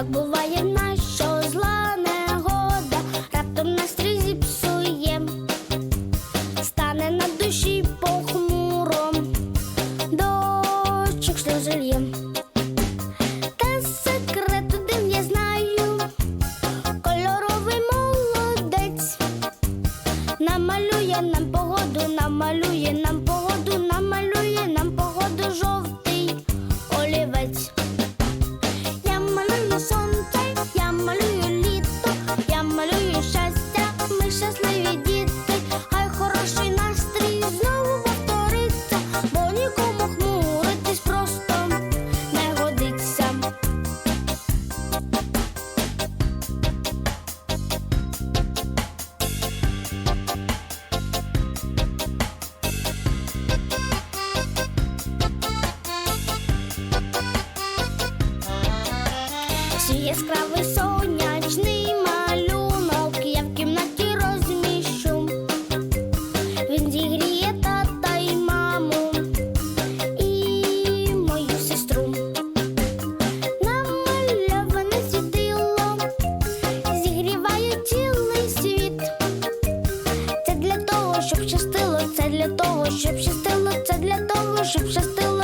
Так буває в що зла негода раптом настрій зіпсує, стане на душі похмуро, дощик сльози лє. Та секрет я знаю, кольоровий молодець. Намалює нам погоду, намалює нам погоду, намалює Свій яскравий сонячний малюнок я в кімнаті розміщу. Він зігріє тата й маму і мою сестру. Намальоване світило зігріває цілий світ. Це для того, щоб щастило, це для того, щоб щастило, це для того, щоб щастило